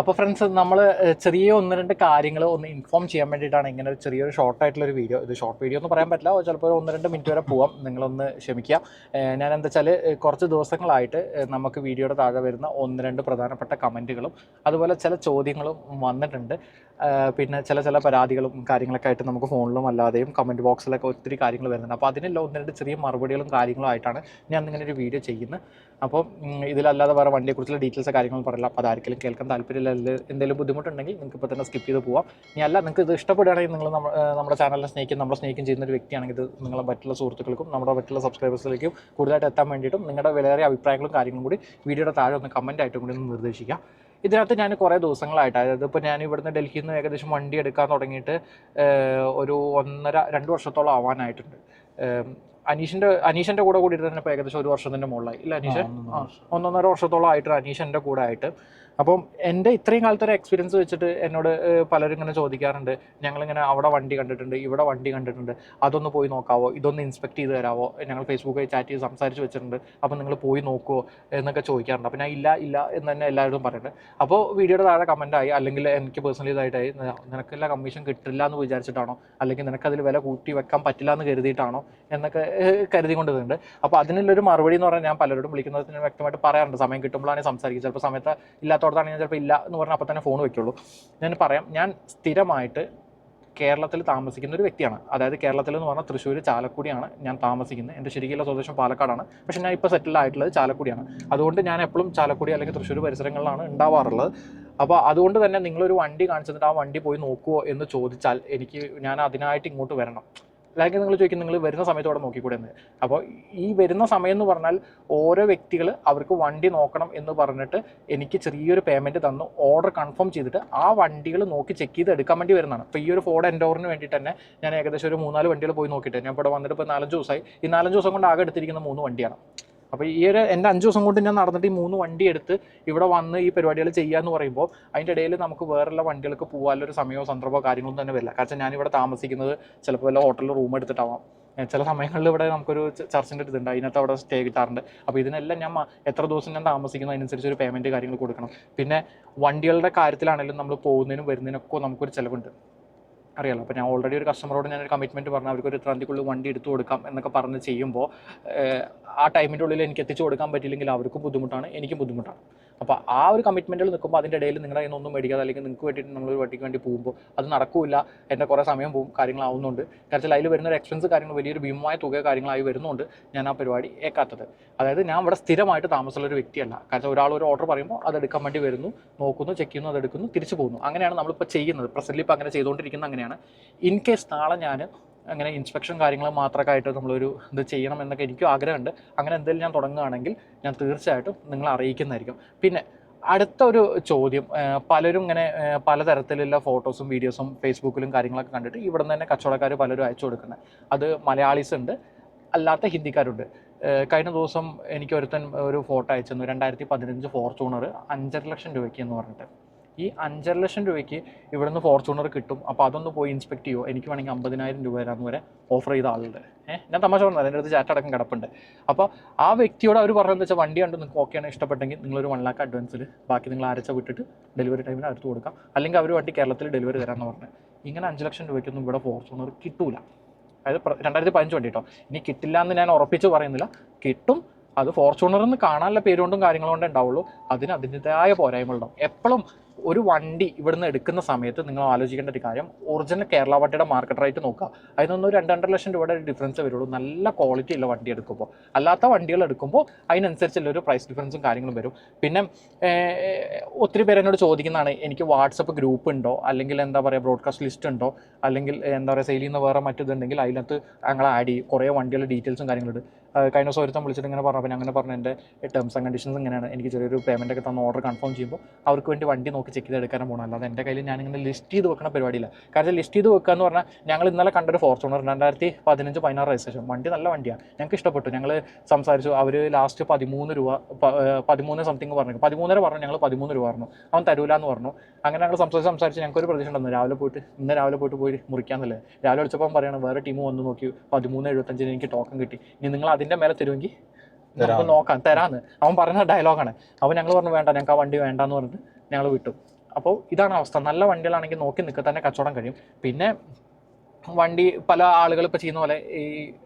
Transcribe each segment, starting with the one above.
അപ്പോൾ ഫ്രണ്ട്സ് നമ്മൾ ചെറിയ ഒന്ന് രണ്ട് കാര്യങ്ങൾ ഒന്ന് ഇൻഫോം ചെയ്യാൻ വേണ്ടിയിട്ടാണ് ഇങ്ങനെ ഒരു ചെറിയൊരു ഷോർട്ട് ആയിട്ടുള്ള ഒരു വീഡിയോ ഇത് ഷോർട്ട് വീഡിയോ എന്ന് പറയാൻ പറ്റില്ല. ചിലപ്പോൾ ഒന്ന് രണ്ട് മിനിറ്റ് വരെ പോവാം. നിങ്ങളൊന്ന് ക്ഷമിക്കുക. ഞാൻ എന്താ വെച്ചാൽ കുറച്ച് ദിവസങ്ങളായിട്ട് നമുക്ക് വീഡിയോയുടെ താഴെ വരുന്ന ഒന്ന് രണ്ട് പ്രധാനപ്പെട്ട കമന്റുകളും അതുപോലെ ചില ചോദ്യങ്ങളും വന്നിട്ടുണ്ട്. പിന്നെ ചില ചില പരാതികളും കാര്യങ്ങളൊക്കെ ആയിട്ട് നമുക്ക് ഫോണിലും അല്ലാതെയും കമന്റ് ബോക്സിലൊക്കെ ഒത്തിരി കാര്യങ്ങൾ വരുന്നുണ്ട്. അപ്പോൾ അതിനെല്ലാം ഒന്ന് രണ്ട് ചെറിയ മറുപടികളും കാര്യങ്ങളും ആയിട്ടാണ് ഞാൻ ഇങ്ങനെ ഒരു വീഡിയോ ചെയ്യുന്നത് അപ്പോൾ ഇതിലല്ലാതെ വേറെ വണ്ടിയെക്കുറിച്ചുള്ള ഡീറ്റെയിൽസ് കാര്യങ്ങൾ പറയില്ല. അപ്പോൾ അതാർക്കെങ്കിലും കേൾക്കാൻ താല്പര്യമില്ല എന്തെങ്കിലും ബുദ്ധിമുട്ടുണ്ടെങ്കിൽ നിങ്ങൾക്ക് ഇപ്പോൾ തന്നെ സ്കിപ്പ് ചെയ്ത് പോവാം. ഇനി അല്ല നിങ്ങൾക്ക് ഇത് ഇഷ്ടപ്പെടുകയാണെങ്കിൽ നിങ്ങൾ നമ്മുടെ ചാനലിനെ സ്നേഹിക്കും നമ്മളെ സ്നേഹിക്കും ചെയ്യുന്ന ഒരു വ്യക്തിയാണെങ്കിൽ ഇത് നിങ്ങളെ മറ്റുള്ള സുഹൃത്തുക്കൾക്കും നമ്മുടെ മറ്റുള്ള സബ്സ്ക്രൈബേഴ്സിലേക്കും കൂടുതലായിട്ട് എത്താൻ വേണ്ടിയിട്ടും നിങ്ങളുടെ വിലയേറിയ അഭിപ്രായങ്ങളും കാര്യങ്ങളും കൂടി വീഡിയോയുടെ താഴെ ഒന്ന് ആയിട്ടും കൂടി ഒന്ന് നിർദ്ദേശിക്കുക ഇതിനകത്ത് ഞാൻ കുറേ ദിവസങ്ങളായിട്ട് അതായത് ഇപ്പോൾ ഞാൻ ഇവിടുന്ന് ഡൽഹിയിൽ നിന്ന് ഏകദേശം വണ്ടി എടുക്കാൻ തുടങ്ങിയിട്ട് ഒരു ഒന്നര രണ്ട് വർഷത്തോളം ആവാനായിട്ടുണ്ട്. അനീഷിന്റെ അനീഷിന്റെ കൂടെ കൂടിയിട്ട് തന്നെ ഇപ്പോൾ ഏകദേശം ഒരു വർഷത്തിന്റെ മുകളിലായി. ഇല്ല അനീഷ്? ഒന്നൊന്നര വർഷത്തോളം ആയിട്ട് അനീഷ് എന്റെ കൂടെ ആയിട്ട്. അപ്പം എന്റെ ഇത്രയും കാലത്തെ ഒരു എക്സ്പീരിയൻസ് വെച്ചിട്ട് എന്നോട് പലരും ഇങ്ങനെ ചോദിക്കാറുണ്ട്. ഞങ്ങളിങ്ങനെ അവിടെ വണ്ടി കണ്ടിട്ടുണ്ട് ഇവിടെ വണ്ടി കണ്ടിട്ടുണ്ട്. അതൊന്ന് പോയി നോക്കാവോ? ഇതൊന്ന് ഇൻസ്പെക്ട് ചെയ്ത് തരാവോ? ഞങ്ങൾ ഫേസ്ബുക്കിൽ ചാറ്റ് ചെയ്ത് സംസാരിച്ച് വെച്ചിട്ടുണ്ട്. അപ്പം നിങ്ങൾ പോയി നോക്കുമോ എന്നൊക്കെ ചോദിക്കാറുണ്ട്. അപ്പം ഞാൻ ഇല്ല ഇല്ല എന്ന് തന്നെ എല്ലാവരും പറയുന്നുണ്ട് അപ്പോൾ വീഡിയോയുടെ താഴെ കമന്റ് ആയി അല്ലെങ്കിൽ എനിക്ക് പേഴ്സണലി ഇതായിട്ടായി നിനക്കില്ല കമ്മീഷൻ കിട്ടില്ല എന്ന് വിചാരിച്ചിട്ടാണോ? അല്ലെങ്കിൽ നിനക്കതിൽ വില കൂട്ടി വെക്കാൻ പറ്റില്ല എന്ന് കരുതിയിട്ടാണോ? എന്നൊക്കെ കരുതി കരുതിക്കൊണ്ടതുണ്ട് അപ്പോൾ അതിനുള്ളൊരു മറുപടി എന്ന് പറഞ്ഞാൽ ഞാൻ പലരോടും വിളിക്കുന്നത് വ്യക്തമായിട്ട് പറയാറുണ്ട്. സമയം കിട്ടുമ്പോഴാണ് സംസാരിക്കുക. ചിലപ്പോൾ സമയത്ത് ഇല്ലാത്തടത്താണ് ഞാൻ ചിലപ്പോൾ ഇല്ല എന്ന് പറഞ്ഞാൽ അപ്പോൾ തന്നെ ഫോൺ വയ്ക്കുള്ളൂ ഞാൻ പറയാം ഞാൻ സ്ഥിരമായിട്ട് കേരളത്തിൽ താമസിക്കുന്ന ഒരു വ്യക്തിയാണ്. അതായത് കേരളത്തിൽ എന്ന് പറഞ്ഞാൽ തൃശ്ശൂർ ചാലക്കുടിയാണ് ഞാൻ താമസിക്കുന്നത്. എന്റെ ശരിക്കുള്ള സ്വദേശം പാലക്കാടാണ്. പക്ഷേ ഞാൻ ഇപ്പോൾ സെറ്റിൽ ആയിട്ടുള്ളത് ചാലക്കുടിയാണ്. അതുകൊണ്ട് ഞാൻ എപ്പോഴും ചാലക്കുടി അല്ലെങ്കിൽ തൃശ്ശൂർ പരിസരങ്ങളിലാണ് ഉണ്ടാവാറുള്ളത്. അപ്പോൾ അതുകൊണ്ട് തന്നെ നിങ്ങളൊരു വണ്ടി കാണിച്ചിട്ട് ആ വണ്ടി പോയി നോക്കുമോ എന്ന് ചോദിച്ചാൽ എനിക്ക് ഞാൻ അതിനായിട്ട് ഇങ്ങോട്ട് വരണം. അല്ലെങ്കിൽ നിങ്ങൾ ചോദിക്കും നിങ്ങൾ വരുന്ന സമയത്ത് അവിടെ നോക്കിക്കൂടെ എന്ന് അപ്പോൾ ഈ വരുന്ന സമയം എന്ന് പറഞ്ഞാൽ ഓരോ വ്യക്തികൾ അവർക്ക് വണ്ടി നോക്കണം എന്ന് പറഞ്ഞിട്ട് എനിക്ക് ചെറിയൊരു പേയ്മെന്റ് തന്നു. ഓർഡർ കൺഫേം ചെയ്തിട്ട് ആ വണ്ടികൾ നോക്കി ചെക്ക് ചെയ്ത് എടുക്കാൻ വേണ്ടി വരുന്നതാണ്. ഇപ്പോൾ ഈ ഒരു ഫോർഡ് എൻഡോറിന് വേണ്ടിയിട്ട് തന്നെ ഞാൻ ഏകദേശം ഒരു മൂന്നാൽ വണ്ടികൾ പോയി നോക്കിയിട്ട് ഞാൻ ഇവിടെ വന്നിട്ട് ഇപ്പോൾ നാലഞ്ച് ദിവസമായി ഈ നാലഞ്ച് ദിവസം കൊണ്ട് ആകെ എടുത്തിരിക്കുന്ന മൂന്ന് വണ്ടിയാണ്. അപ്പോൾ ഈ ഒരു എന്റെ അഞ്ച് ദിവസം കൊണ്ട് ഞാൻ നടന്നിട്ട് ഈ മൂന്ന് വണ്ടി എടുത്ത് ഇവിടെ വന്ന് ഈ പരിപാടികൾ ചെയ്യാന്ന് പറയുമ്പോൾ അതിന്റെ ഇടയിൽ നമുക്ക് വേറെയുള്ള വണ്ടികൾക്ക് പോകാനുള്ള ഒരു സമയമോ സന്ദർഭമോ കാര്യങ്ങളൊന്നും തന്നെ വരില്ല. കാരണം ഇവിടെ താമസിക്കുന്നത് ചിലപ്പോൾ വല്ല ഹോട്ടലിൽ റൂം എടുത്തിട്ടാവാം. ചില സമയങ്ങളിൽ ഇവിടെ നമുക്കൊരു ചർച്ചിന്റെ ഒരു ഇതുണ്ട്. അതിനകത്ത് അവിടെ സ്റ്റേ കിട്ടാറുണ്ട്. അപ്പോൾ ഇതിനെല്ലാം ഞാൻ എത്ര ദിവസം ഞാൻ താമസിക്കുന്നു അതിനനുസരിച്ച് ഒരു പേയ്മെന്റ് കാര്യങ്ങൾ കൊടുക്കണം. പിന്നെ വണ്ടികളുടെ കാര്യത്തിലാണെങ്കിലും നമ്മൾ പോകുന്നതിനും വരുന്നതിനൊക്കെ നമുക്കൊരു ചിലവുണ്ട്. അറിയാലോ? അപ്പോൾ ഞാൻ ഓൾറെഡി ഒരു കസ്റ്റമറോട് ഞാൻ ഒരു കമ്മിറ്റ്മെന്റ് പറഞ്ഞു അവർക്ക് ഒരു ഇത്ര തീയതിക്കുള്ളിൽ വണ്ടി എടുത്തു കൊടുക്കാം എന്നൊക്കെ പറഞ്ഞ് ചെയ്യുമ്പോൾ ആ ടൈമിന്റെ ഉള്ളിൽ എനിക്ക് എത്തിച്ചു കൊടുക്കാൻ പറ്റില്ലെങ്കിൽ അവർക്കും ബുദ്ധിമുട്ടാണ് എനിക്കും ബുദ്ധിമുട്ടാണ്. അപ്പോൾ ആ ഒരു കമ്മിറ്റ്മെന്റിൽ നിൽക്കുമ്പോൾ അതിന്റെ ഇടയിൽ നിങ്ങളുടെ കയ്യിൽ ഒന്നും മേടിക്കാതെ അല്ലെങ്കിൽ നിങ്ങൾക്ക് വേണ്ടിയിട്ട് നമ്മളൊരു വട്ടിക്ക് വേണ്ടി പോകുമ്പോൾ അത് നടക്കില്ല എന്റെ കുറേ സമയം പോകും കാര്യങ്ങളാവുന്നുണ്ട് കാരണം അതിൽ വരുന്ന ഒരു എക്സ്പെൻസ് കാര്യങ്ങൾ വലിയൊരു ഭീമമായ തുക കാര്യങ്ങളായി വരുന്നുണ്ട് ഞാൻ ആ പരിപാടി ഏക്കാത്തത് അതായത് ഞാൻ ഇവിടെ സ്ഥിരമായിട്ട് താമസമുള്ള ഒരു വ്യക്തിയല്ല. കാരണം ഒരാൾ ഒരു ഓർഡർ പറയുമ്പോൾ അത് എടുക്കാൻ വേണ്ടി വരുന്നു നോക്കുന്നു ചെക്ക് ചെയ്യുന്നു അതെടുക്കുന്നു തിരിച്ചു പോകുന്നു. അങ്ങനെയാണ് നമ്മളിപ്പോൾ ചെയ്യുന്നത്. പ്രസന്റ് ഇപ്പോൾ അങ്ങനെ ചെയ്തുകൊണ്ടിരിക്കുന്നത് അങ്ങനെയാണ്. ഇൻ കേസ് നാളെ ഞാൻ അങ്ങനെ ഇൻസ്പെക്ഷൻ കാര്യങ്ങൾ മാത്രമൊക്കെ ആയിട്ട് നമ്മളൊരു ഇത് ചെയ്യണം എന്നൊക്കെ എനിക്കും ആഗ്രഹമുണ്ട്. അങ്ങനെ എന്തെങ്കിലും ഞാൻ തുടങ്ങുകയാണെങ്കിൽ ഞാൻ തീർച്ചയായിട്ടും നിങ്ങളെ അറിയിക്കുന്നതായിരിക്കും. പിന്നെ അടുത്ത ഒരു ചോദ്യം പലരും ഇങ്ങനെ പലതരത്തിലുള്ള ഫോട്ടോസും വീഡിയോസും ഫേസ്ബുക്കിലും കാര്യങ്ങളൊക്കെ കണ്ടിട്ട് ഇവിടെ നിന്ന് തന്നെ കച്ചവടക്കാർ പലരും അയച്ചു കൊടുക്കുന്നത് അത് മലയാളീസ് ഉണ്ട് അല്ലാത്ത ഹിന്ദിക്കാരുണ്ട്. കഴിഞ്ഞ ദിവസം എനിക്ക് ഒരുത്തൻ ഒരു ഫോട്ടോ അയച്ചു തന്നു രണ്ടായിരത്തി പതിനഞ്ച് ഫോർച്യൂണർ അഞ്ചര ലക്ഷം രൂപയ്ക്ക് എന്ന് പറഞ്ഞിട്ട്. ഈ അഞ്ചര ലക്ഷം രൂപയ്ക്ക് ഇവിടുന്ന് ഫോർച്യൂണർ കിട്ടും. അപ്പോൾ അതൊന്ന് പോയി ഇൻസ്പെക്ട് ചെയ്യുമോ എനിക്ക് വേണമെങ്കിൽ അമ്പതിനായിരം രൂപ വരാമെന്ന് വരെ ഓഫർ ചെയ്ത ആളുണ്ട്. ഏഹ് ഞാൻ തമാശ പറഞ്ഞത്. എന്റെ അടുത്ത് ചാറ്റ് അടക്കം കിടപ്പുണ്ട്. അപ്പോൾ ആ വ്യക്തിയോട് അവർ പറഞ്ഞതെന്ന് വെച്ചാൽ വണ്ടി കണ്ട് നിങ്ങൾക്ക് ഓക്കെയാണ് ഇഷ്ടപ്പെട്ടെങ്കിൽ നിങ്ങളൊരു വൺ ലാക്ക് അഡ്വാൻസിൽ ബാക്കി നിങ്ങൾ അരച്ച വിട്ടിട്ട് ഡെലിവറി ടൈമിന് അടുത്ത് കൊടുക്കാം. അല്ലെങ്കിൽ അവർ വണ്ടി കേരളത്തിൽ ഡെലിവറി തരാമെന്ന് പറഞ്ഞു. ഇങ്ങനെ അഞ്ച് ലക്ഷം രൂപയ്ക്കൊന്നും ഇവിടെ ഫോർച്യൂണർ കിട്ടൂല. അതായത് രണ്ടായിരത്തി പതിനഞ്ച് വണ്ടി കേട്ടോ ഇനി കിട്ടില്ല എന്ന് ഞാൻ ഉറപ്പിച്ച് പറയുന്നില്ല. കിട്ടും. അത് ഫോർച്യൂണർ എന്ന് കാണാനുള്ള പേരുകൊണ്ടും കാര്യങ്ങളും കൊണ്ടേ ഉണ്ടാവുള്ളൂ. അതിന് അതിന്റെതായ പോരായ്മകളുണ്ടാവും. എപ്പോഴും ഒരു വണ്ടി ഇവിടുന്ന് എടുക്കുന്ന സമയത്ത് നിങ്ങൾ ആലോചിക്കേണ്ട ഒരു കാര്യം ഒറിജിനൽ കേരള വണ്ടിയുടെ മാർക്കറ്റ് റേറ്റ് നോക്കുക. അതിനൊന്നും രണ്ട് രണ്ടര ലക്ഷം രൂപയുടെ ഡിഫറൻസ് വരുള്ളൂ. നല്ല ക്വാളിറ്റി ഉള്ള വണ്ടി എടുക്കുമ്പോൾ. അല്ലാത്ത വണ്ടികൾ എടുക്കുമ്പോൾ അതിനനുസരിച്ചുള്ള ഒരു പ്രൈസ് ഡിഫറൻസും കാര്യങ്ങളും വരും. പിന്നെ ഒത്തിരി പേര് എന്നോട് ചോദിക്കുന്നതാണ് എനിക്ക് വാട്സപ്പ് ഗ്രൂപ്പ് ഉണ്ടോ? അല്ലെങ്കിൽ എന്താ പറയുക ബ്രോഡ്കാസ്റ്റ് ലിസ്റ്റ് ഉണ്ടോ? അല്ലെങ്കിൽ എന്താ പറയുക സെയിൽ ചെയ്യുന്ന വേറെ മറ്റേതുണ്ടെങ്കിൽ അതിനകത്ത് ഞങ്ങൾ ആഡ് ചെയ്യും. കുറേ വണ്ടികളുടെ ഡീറ്റെയിൽസും കാര്യങ്ങളുണ്ട്. കഴിഞ്ഞ ദിവസം ഒരുത്തം വിളിച്ചിട്ട് ഇങ്ങനെ പറഞ്ഞു. പിന്നെ അങ്ങനെ പറഞ്ഞു എന്റെ ടേംസ് ആൻഡ് കണ്ടീഷൻസ് ഇങ്ങനെയാണ്. എനിക്ക് ചെറിയൊരു പേയ്മെന്റ് ഒക്കെ തന്ന ഓർഡർ കൺഫേം ചെയ്യുമ്പോൾ അവർക്ക് വേണ്ടി വണ്ടി നോക്കി ചെക്ക് ചെയ്ത് എടുക്കാൻ പോകണം അല്ലാതെ എന്റെ കയ്യിൽ ഞാനിങ്ങനെ ലിസ്റ്റ് ചെയ്ത് വെക്കുന്ന പരിപാടിയില്ല. കാരണം ലിസ്റ്റ് ചെയ്ത് വെക്കുക എന്ന് പറഞ്ഞാൽ ഞങ്ങൾ ഇന്നലെ കണ്ടൊരു ഫോർച്യൂണർ രണ്ടായിരത്തി പതിനഞ്ച് പതിനാറ് രജിസ്ട്രേഷൻ. വണ്ടി നല്ല വണ്ടിയാണ് ഞങ്ങൾക്ക് ഇഷ്ടപ്പെട്ടു. ഞങ്ങൾ സംസാരിച്ചു. അവർ ലാസ്റ്റ് പതിമൂന്ന് രൂപ പതിമൂന്ന് സംതിങ് പറഞ്ഞു. പതിമൂന്നര പറഞ്ഞു. ഞങ്ങൾ പതിമൂന്ന് രൂപ പറഞ്ഞു. അവൻ തരൂല എന്ന് പറഞ്ഞു. അങ്ങനെ ഞങ്ങൾ സംസാരിച്ച് സംസാരിച്ച് ഞങ്ങൾക്ക് ഒരു പ്രതീക്ഷ ഉണ്ടായിരുന്നു. രാവിലെ പോയിട്ട് ഇന്ന് രാവിലെ പോയിട്ട് പോയി മുറിക്കാന്നല്ലേ. രാവിലെ വിളിച്ചപ്പോൾ പറയണം വേറെ ടീം വന്ന് നോക്കി പതിമൂന്ന് എഴുപത്തഞ്ചിന് എനിക്ക് ടോക്കൺ കിട്ടി. ഇനി നിങ്ങൾ അതിന്റെ മേലെ തരുമെങ്കിൽ നമുക്ക് നോക്കാം. തരാന്ന്. അവൻ പറഞ്ഞ ഡയലോഗാണ് അവൻ ഞങ്ങൾ പറഞ്ഞു വേണ്ട ഞങ്ങൾക്ക് ആ വണ്ടി വേണ്ടെന്ന് പറഞ്ഞിട്ട് ഞങ്ങൾ വിട്ടു. അപ്പോൾ ഇതാണ് അവസ്ഥ. നല്ല വണ്ടികളാണെങ്കിൽ നോക്കി നിൽക്കുക തന്നെ കച്ചവടം കഴിയും. പിന്നെ വണ്ടി പല ആളുകൾ ഇപ്പോൾ ചെയ്യുന്ന പോലെ ഈ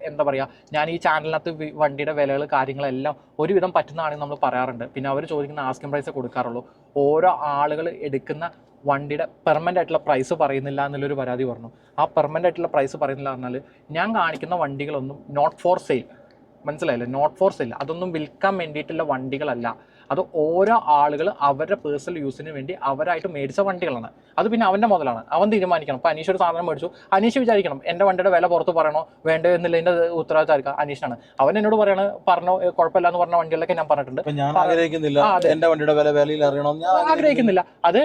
എന്താ പറയുക ഞാൻ ഈ ചാനലിനകത്ത് വണ്ടിയുടെ വിലകൾ കാര്യങ്ങളെല്ലാം ഒരുവിധം പറ്റുന്നതാണെങ്കിൽ നമ്മൾ പറയാറുണ്ട്. പിന്നെ അവർ ചോദിക്കുന്ന ആസ്കിംഗ് പ്രൈസ് കൊടുക്കാറുള്ളൂ. ഓരോ ആളുകൾ എടുക്കുന്ന വണ്ടിയുടെ പെർമനന്റ് ആയിട്ടുള്ള പ്രൈസ് പറയുന്നില്ല എന്നുള്ളൊരു പരാതി പറഞ്ഞു. ആ പെർമനന്റ് ആയിട്ടുള്ള പ്രൈസ് പറയുന്നില്ല പറഞ്ഞാൽ ഞാൻ കാണിക്കുന്ന വണ്ടികളൊന്നും നോട്ട് ഫോർ സെയിൽ മനസ്സിലായില്ലേ? നോട്ട് ഫോർ സെയിൽ അതൊന്നും വിൽക്കാൻ വേണ്ടിയിട്ടുള്ള വണ്ടികളല്ല. അത് ഓരോ ആളുകൾ അവരുടെ പേഴ്സണൽ യൂസിന് വേണ്ടി അവരായിട്ട് മേടിച്ച വണ്ടികളാണ്. അത് പിന്നെ അവന്റെ മുതലാണ്. അവൻ തീരുമാനിക്കണം. ഇപ്പോൾ അനീഷ് ഒരു സാധനം മേടിച്ചു. അനീഷ് വിചാരിക്കണം എന്റെ വണ്ടിയുടെ വില പുറത്ത് പറയണോ? വേണ്ടോ എന്നുള്ളതിന്റെ ഉത്തരവാദിത്തമായിരിക്കും അനീഷാണ് അവൻ എന്നോട് പറയണ പറഞ്ഞോ കുഴപ്പമില്ല എന്ന് പറഞ്ഞ വണ്ടികളൊക്കെ ഞാൻ പറഞ്ഞിട്ടുണ്ട്. ആഗ്രഹിക്കുന്നില്ല വണ്ടിയുടെ വില വിലയിൽ അറിയണം? ഞാൻ ആഗ്രഹിക്കുന്നില്ല. അത്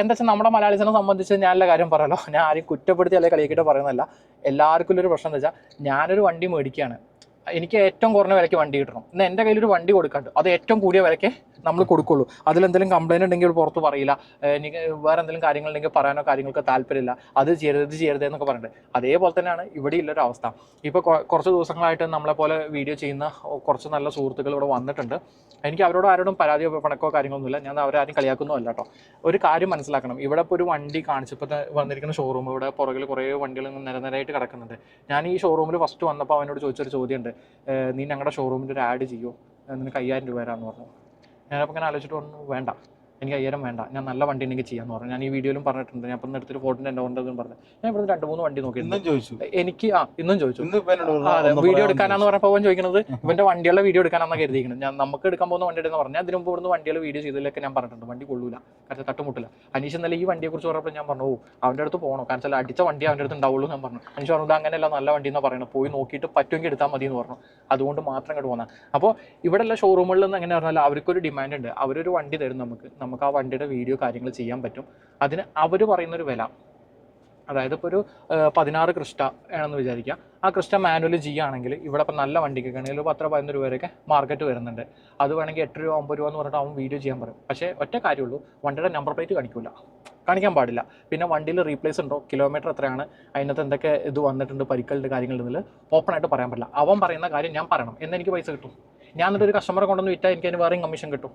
എന്താ വെച്ചാൽ നമ്മുടെ മലയാളിസിനെ സംബന്ധിച്ച് ഞാനുള്ള കാര്യം പറയാലോ ഞാൻ ആരും കുറ്റപ്പെടുത്തി അല്ലെങ്കിൽ കളിയാക്കിയിട്ട് പറയുന്നതല്ല. എല്ലാവർക്കും ഒരു പ്രശ്നം എന്താ വെച്ചാൽ ഞാനൊരു വണ്ടി മേടിക്കുകയാണ്. എനിക്ക് ഏറ്റവും കുറഞ്ഞ വിലയ്ക്ക് വണ്ടി കിട്ടണം. എന്നാൽ എന്റെ കയ്യിൽ ഒരു വണ്ടി കൊടുക്കാണ്ട്. അത് ഏറ്റവും കൂടിയ വിലയ്ക്ക് നമ്മൾ കൊടുക്കുള്ളൂ. അതിലെന്തെങ്കിലും കംപ്ലൈന്റ് ഉണ്ടെങ്കിൽ പുറത്ത് പറയില്ല. എനിക്ക് വേറെ എന്തെങ്കിലും കാര്യങ്ങളുണ്ടെങ്കിൽ പറയാനോ കാര്യങ്ങൾക്ക് താല്പര്യമില്ല. അത് ചെയ്യരുത് ഇത് ചെയ്യരുത് എന്നൊക്കെ പറഞ്ഞിട്ട്. അതേപോലെ തന്നെയാണ് ഇവിടെ ഉള്ളൊരു അവസ്ഥ. ഇപ്പോൾ കുറച്ച് ദിവസങ്ങളായിട്ട് നമ്മളെ പോലെ വീഡിയോ ചെയ്യുന്ന കുറച്ച് നല്ല സുഹൃത്തുക്കൾ ഇവിടെ വന്നിട്ടുണ്ട്. എനിക്ക് അവരോട് ആരോടും പരാതിയോ പണക്കോ കാര്യങ്ങളൊന്നുമില്ല. ഞാൻ അവരെ അവരാരും കളിയാക്കുന്നതല്ല കേട്ടോ ഒരു കാര്യം മനസ്സിലാക്കണം. ഇവിടെ ഇപ്പോൾ ഒരു വണ്ടി കാണിച്ചപ്പോൾ വന്നിരിക്കുന്ന ഷോറൂം ഇവിടെ പുറകിൽ കുറേ വണ്ടികൾ നിരനിരയായിട്ട് കിടക്കുന്നുണ്ട്. ഞാൻ ഈ ഷോറൂമിൽ ഫസ്റ്റ് വന്നപ്പോൾ അവനോട് ചോദിച്ചൊരു ചോദ്യമുണ്ട്. ഏഹ് നീ ഞങ്ങളുടെ ഷോറൂമിന്റെ ഒരു ആഡ് ചെയ്യോ? ഏഹ് നിനക്ക് അയ്യായിരം രൂപ തരാമെന്ന് പറഞ്ഞു. ഞാനപ്പോൾ ഇങ്ങനെ ആലോചിച്ചിട്ട് പറഞ്ഞു വേണ്ട. എനിക്ക് അയ്യായിരം വേണ്ട ഞാൻ നല്ല വണ്ടി ഉണ്ടെങ്കിൽ ചെയ്യാന്ന് പറഞ്ഞു. ഞാൻ ഈ വീഡിയോയിലും പറഞ്ഞിട്ടുണ്ട് ഞാൻ ഇപ്പം എടുത്തിട്ട് ഫോട്ടോ എന്റെ ഉണ്ടെന്ന് പറഞ്ഞു. ഞാൻ ഇവിടെ രണ്ട് മൂന്ന് വണ്ടി നോക്കി. എനിക്ക് ആ ഇന്നും ചോദിച്ചു. വീഡിയോ എടുക്കാനാന്ന് പറഞ്ഞപ്പോൾ അവൻ ചോദിക്കുന്നത് ഇവന്റെ വണ്ടികളുടെ വീഡിയോ എടുക്കാനാണെന്ന് കരുതിയിരിക്കുന്നത് ഞാൻ നമുക്ക് എടുക്കാൻ പോകുന്ന വണ്ടി എന്ന് പറഞ്ഞാൽ അതിന് മുമ്പ് ഇവിടുന്ന് വണ്ടികൾ വീഡിയോ ചെയ്തതിലൊക്കെ ഞാൻ പറഞ്ഞിട്ടുണ്ട്. വണ്ടി കൊള്ളൂല കാരണം തട്ടുമുട്ടില്ല. അനീഷ് ഇന്നലെ ഈ വണ്ടിയെ കുറിച്ച് പറഞ്ഞപ്പോൾ ഞാൻ പറഞ്ഞു ഓ അവന്റെ അടുത്ത് പോകണം കാരണം ചില അടിച്ച വണ്ടി അവന്റെ അടുത്ത് ഉണ്ടാവുള്ളൂ ഞാൻ പറഞ്ഞു. അനീഷ് പറഞ്ഞു "ഇത് അങ്ങനെയല്ല നല്ല വണ്ടി എന്ന് പറയുന്നത് പോയി നോക്കിയിട്ട് പറ്റുമെങ്കിൽ എടുത്താൽ മതി എന്ന് പറഞ്ഞു. അതുകൊണ്ട് മാത്രം ഇങ്ങോട്ട് പോകുന്നത് അപ്പോൾ ഇവിടെയുള്ള ഷോറൂമുകളിൽ നിന്ന് എങ്ങനെ പറഞ്ഞാൽ അവർക്കൊരു ഡിമാൻഡ് ഉണ്ട്. അവരൊരു വണ്ടി തരും നമുക്ക്. നമുക്ക് ആ വണ്ടിയുടെ വീഡിയോ കാര്യങ്ങൾ ചെയ്യാൻ പറ്റും. അതിന് അവർ പറയുന്നൊരു വില. അതായത് ഇപ്പോൾ ഒരു പതിനാറ് ക്രിസ്റ്റ ആണെന്ന് വിചാരിക്കുക ആ ക്രിസ്റ്റ മാനുവൽ ജി ആണെങ്കിൽ ഇവിടെ ഇപ്പം നല്ല വണ്ടിക്കൊക്കെ ആണെങ്കിൽ ഒരു പത്തര പതിനൊന്ന് രൂപ വരെയൊക്കെ മാർക്കറ്റ് വരുന്നുണ്ട്. അത് വേണമെങ്കിൽ എട്ട് രൂപ ഒമ്പത് രൂപ എന്ന് പറഞ്ഞിട്ട് അവൻ വീഡിയോ ചെയ്യാൻ പറയും. പക്ഷേ ഒറ്റ കാര്യമുള്ളൂ വണ്ടിയുടെ നമ്പർ പ്ലേറ്റ് കാണിക്കില്ല കാണിക്കാൻ പാടില്ല. പിന്നെ വണ്ടിയിൽ റീപ്ലേസ് ഉണ്ടോ? കിലോമീറ്റർ എത്രയാണ്? അതിനകത്ത് എന്തൊക്കെ ഇത് വന്നിട്ടുണ്ട്? പരിക്കലുണ്ട് കാര്യങ്ങളിൽ ഓപ്പൺ ആയിട്ട് പറയാൻ പറ്റില്ല. അവൻ പറയുന്ന കാര്യം ഞാൻ പറയണം. എന്നെനിക്ക് പൈസ കിട്ടും. ഞാൻ കസ്റ്റമറെ കൊണ്ടുവന്ന് വിറ്റാൽ എനിക്ക് അതിന് വേറെയും കമ്മീഷൻ കിട്ടും.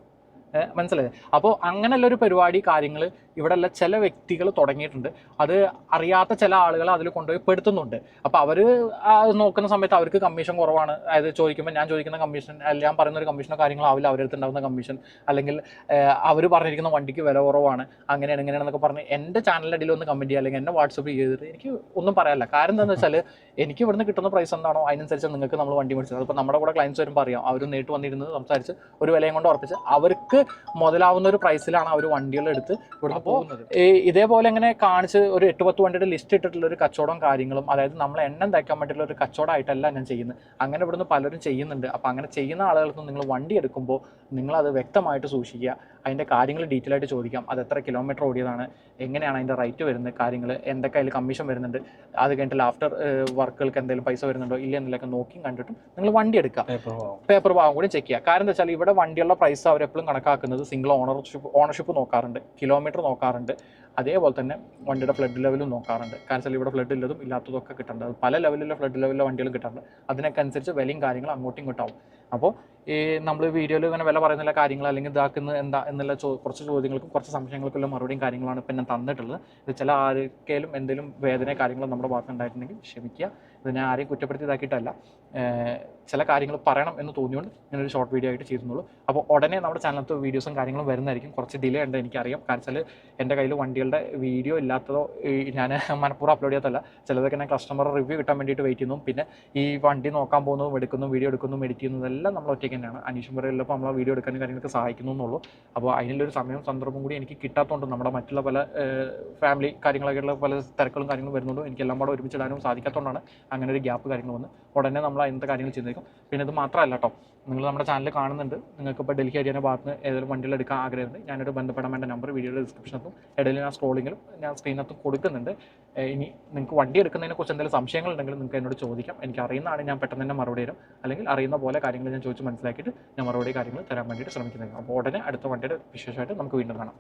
ഏഹ് മനസ്സിലായി? അപ്പോൾ അങ്ങനെയുള്ള ഒരു പരിപാടി കാര്യങ്ങൾ ഇവിടെയുള്ള ചില വ്യക്തികൾ തുടങ്ങിയിട്ടുണ്ട്. അത് അറിയാത്ത ചില ആളുകൾ അതിൽ കൊണ്ടുപോയി പെടുത്തുന്നുണ്ട്. അപ്പോൾ അവർ നോക്കുന്ന സമയത്ത് അവർക്ക് കമ്മീഷൻ കുറവാണ്. അതായത് ചോദിക്കുമ്പോൾ ഞാൻ ചോദിക്കുന്ന കമ്മീഷൻ ഞാൻ പറയുന്ന ഒരു കമ്മീഷനോ കാര്യങ്ങളോ ആവില്ല. അവരുടെ അടുത്ത് ഉണ്ടാകുന്ന കമ്മീഷൻ അല്ലെങ്കിൽ അവർ പറഞ്ഞിരിക്കുന്ന വണ്ടിക്ക് വില കുറവാണ്. അങ്ങനെയാണ് ഇങ്ങനെയാണെന്നൊക്കെ പറഞ്ഞ് എന്റെ ചാനലിന്റെ ഇടയിൽ ഒന്ന് കമന്റ് ചെയ്യുക. അല്ലെങ്കിൽ എന്നെ വാട്സപ്പ് ചെയ്തിട്ട് എനിക്ക് ഒന്നും പറയാനില്ല. കാരണം എന്താണെന്ന് വെച്ചാൽ എനിക്ക് ഇവിടുന്ന് കിട്ടുന്ന പ്രൈസ് എന്താണോ അതിനനുസരിച്ച് നിങ്ങൾക്ക് നമ്മൾ വണ്ടി മേടിച്ചത് അതിപ്പോൾ നമ്മുടെ കൂടെ ക്ലയൻസ് വരുമ്പോൾ അറിയാം. അവർ നേരിട്ട് വന്നിരുന്നത് സംസാരിച്ച് ഒരു വിലയും കൊണ്ട് ഉറപ്പിച്ച് അവർക്ക് മുതലാവുന്ന ഒരു പ്രൈസിലാണ് അവർ വണ്ടികൾ എടുത്ത് ഇവിടുന്ന് പോകുന്നത്. ഇതേപോലെ ഇങ്ങനെ കാണിച്ച് ഒരു എട്ട് പത്ത് വണ്ടിയുടെ ലിസ്റ്റ് ഇട്ടിട്ടുള്ള ഒരു കച്ചവടം കാര്യങ്ങളും അതായത് നമ്മൾ എണ്ണം തയ്ക്കാൻ വേണ്ടിയിട്ടുള്ള ഒരു കച്ചവടമായിട്ടല്ല ഞാൻ ചെയ്യുന്നത്. അങ്ങനെ ഇവിടുന്ന് പലരും ചെയ്യുന്നുണ്ട്. അപ്പോൾ അങ്ങനെ ചെയ്യുന്ന ആളുകൾക്ക് നിങ്ങൾ വണ്ടി എടുക്കുമ്പോൾ നിങ്ങളത് വ്യക്തമായിട്ട് സൂക്ഷിക്കുക. അതിന്റെ കാര്യങ്ങൾ ഡീറ്റെയിൽ ആയിട്ട് ചോദിക്കാം. അത് എത്ര കിലോമീറ്റർ ഓടിയതാണ് എങ്ങനെയാണ് അതിന്റെ റേറ്റ് വരുന്നത് കാര്യങ്ങൾ എന്തൊക്കെ അതിൽ കമ്മീഷൻ വരുന്നുണ്ട് അത് കഴിഞ്ഞിട്ട് ആഫ്റ്റർ വർക്കുകൾക്ക് എന്തെങ്കിലും പൈസ വരുന്നുണ്ടോ ഇല്ല എന്നുള്ളതൊക്കെ നോക്കിയും കണ്ടിട്ടും നിങ്ങൾ വണ്ടി എടുക്കുക. പേപ്പർ ഭാഗം കൂടി ചെക്ക് ചെയ്യുക. കാരണം എന്താ വെച്ചാൽ ഇവിടെ വണ്ടിയുള്ള പ്രൈസ് അവർ എപ്പോഴും കണക്കാക്കുന്നത് സിംഗിൾ ഓണർഷിപ്പ് ഓണർഷിപ്പ് നോക്കാറുണ്ട് കിലോമീറ്റർ നോക്കാറുണ്ട്. അതേപോലെ തന്നെ വണ്ടിയുടെ ഫ്ലഡ് ലെവലും നോക്കാറുണ്ട്. കാരണം ഇവിടെ ഫ്ലഡ് ഇല്ലതും ഇല്ലാത്തതൊക്കെ കിട്ടുന്നുണ്ട് അത് പല ലെവലിലുള്ള ഫ്ലഡ് ലെവലിലെ വണ്ടികളും കിട്ടാറുണ്ട് അതിനൊക്കെ അനുസരിച്ച് വിലയും കാര്യങ്ങളും അങ്ങോട്ടും ഇങ്ങോട്ടും ആവും. അപ്പോൾ ഈ നമ്മൾ വീഡിയോയിൽ ഇങ്ങനെ വില പറയുന്നില്ല കാര്യങ്ങൾ അല്ലെങ്കിൽ ഇതാക്കുന്ന എന്താ എന്നുള്ള ചോ കുറച്ച് ചോദ്യങ്ങൾക്കും കുറച്ച് സംശയങ്ങൾക്കുള്ള മറുപടിയും കാര്യങ്ങളാണ് ഇപ്പം ഞാൻ തന്നിട്ടുള്ളത്. ഇത് ചില ആർക്കേലും എന്തെങ്കിലും വേദന കാര്യങ്ങളോ നമ്മുടെ ഭാഗത്ത് ഉണ്ടായിട്ടുണ്ടെങ്കിൽ ക്ഷമിക്കുക. ഇത് ഞാൻ ആരെയും കുറ്റപ്പെടുത്തി ഇതാക്കിയിട്ടല്ല ചില കാര്യങ്ങൾ പറയണം എന്ന് തോന്നിയുകൊണ്ട് ഞാനൊരു ഷോർട്ട് വീഡിയോ ആയിട്ട് ചെയ്തിരുന്നുള്ളൂ. അപ്പോൾ ഉടനെ നമ്മുടെ ചാനലത്ത് വീഡിയോസും കാര്യങ്ങളും വരുന്നതായിരിക്കും. കുറച്ച് ഡിലേ ഉണ്ട് എനിക്കറിയാം. കാരണം വെച്ചാൽ എന്റെ കയ്യിൽ വണ്ടികളുടെ വീഡിയോ ഇല്ലാത്തതോ ഞാൻ മനഃപൂർവം അപ്ലോഡ് ചെയ്യാത്തല്ല ചിലതൊക്കെ ഞാൻ കസ്റ്റമർ റിവ്യൂ കിട്ടാൻ വേണ്ടിയിട്ട് വെയിറ്റ് ചെയ്യുന്നു. പിന്നെ ഈ വണ്ടി നോക്കാൻ പോകുന്നതും എടുക്കുന്നതും വീഡിയോ എടുക്കുന്നതും എഡിറ്റ് ചെയ്യുന്നതെല്ലാം നമ്മൾ ഒറ്റയ്ക്ക് തന്നെയാണ്. അനീഷും പറയുള്ളപ്പോൾ നമ്മൾ വീഡിയോ എടുക്കാനും കാര്യങ്ങളൊക്കെ സഹായിക്കുന്നു എന്നുള്ളൂ. അപ്പോൾ അതിനുള്ളൊരു സമയം സന്ദർഭം കൂടി എനിക്ക് കിട്ടാത്തതുകൊണ്ട് നമ്മുടെ മറ്റുള്ള പല ഫാമിലി കാര്യങ്ങളൊക്കെയുള്ള പല തിരക്കുകളും കാര്യങ്ങളും വരുന്നുണ്ടോ. എനിക്ക് എല്ലാം കൂടെ ഒരുമിച്ചിടാനും സാധിക്കാത്തതുകൊണ്ടാണ് അങ്ങനെ ഒരു ഗ്യാപ്പ് കാര്യങ്ങൾ വന്ന് ഉടനെ നമ്മൾ അതിനത്തെ കാര്യങ്ങൾ ചെയ്തേക്കും. പിന്നെ ഇത് മാത്രമല്ല കേട്ടോ നിങ്ങൾ നമ്മുടെ ചാനൽ കാണുന്നുണ്ട്. നിങ്ങൾക്ക് ഇപ്പോൾ ഡൽഹി ഹരിയാന ഭാഗത്ത് ഏതെങ്കിലും വണ്ടികൾ എടുക്കാൻ ആഗ്രഹമുണ്ട് ഞാനൊരു ബന്ധപ്പെടാൻ വേണ്ട നമ്പർ വീഡിയോയുടെ ഡിസ്ക്രിപ്ഷനത്തും ഇടയിൽ ഞാൻ സ്ക്രോളിങ്ങിലും ഞാൻ സ്ക്രീനകത്തും കൊടുക്കുന്നുണ്ട്. ഇനി നിങ്ങൾക്ക് വണ്ടി എടുക്കുന്നതിനെ കുറിച്ച് എന്തെങ്കിലും സംശയങ്ങൾ ഉണ്ടെങ്കിൽ നിങ്ങൾക്ക് എന്നോട് ചോദിക്കാം. എനിക്ക് അറിയുന്നതാണ് ഞാൻ പെട്ടെന്ന് തന്നെ മറുപടി തരും. അല്ലെങ്കിൽ അറിയുന്ന പോലെ കാര്യങ്ങൾ ഞാൻ ചോദിച്ച് മനസ്സിലാക്കിയിട്ട് ഞാൻ മറുപടി കാര്യങ്ങൾ തരാൻ വേണ്ടിയിട്ട് ശ്രമിക്കുന്നതായിരിക്കും. അപ്പോൾ ഉടനെ അടുത്ത വണ്ടിയുടെ വിശേഷമായിട്ട് നമുക്ക് വീണ്ടും കാണാം.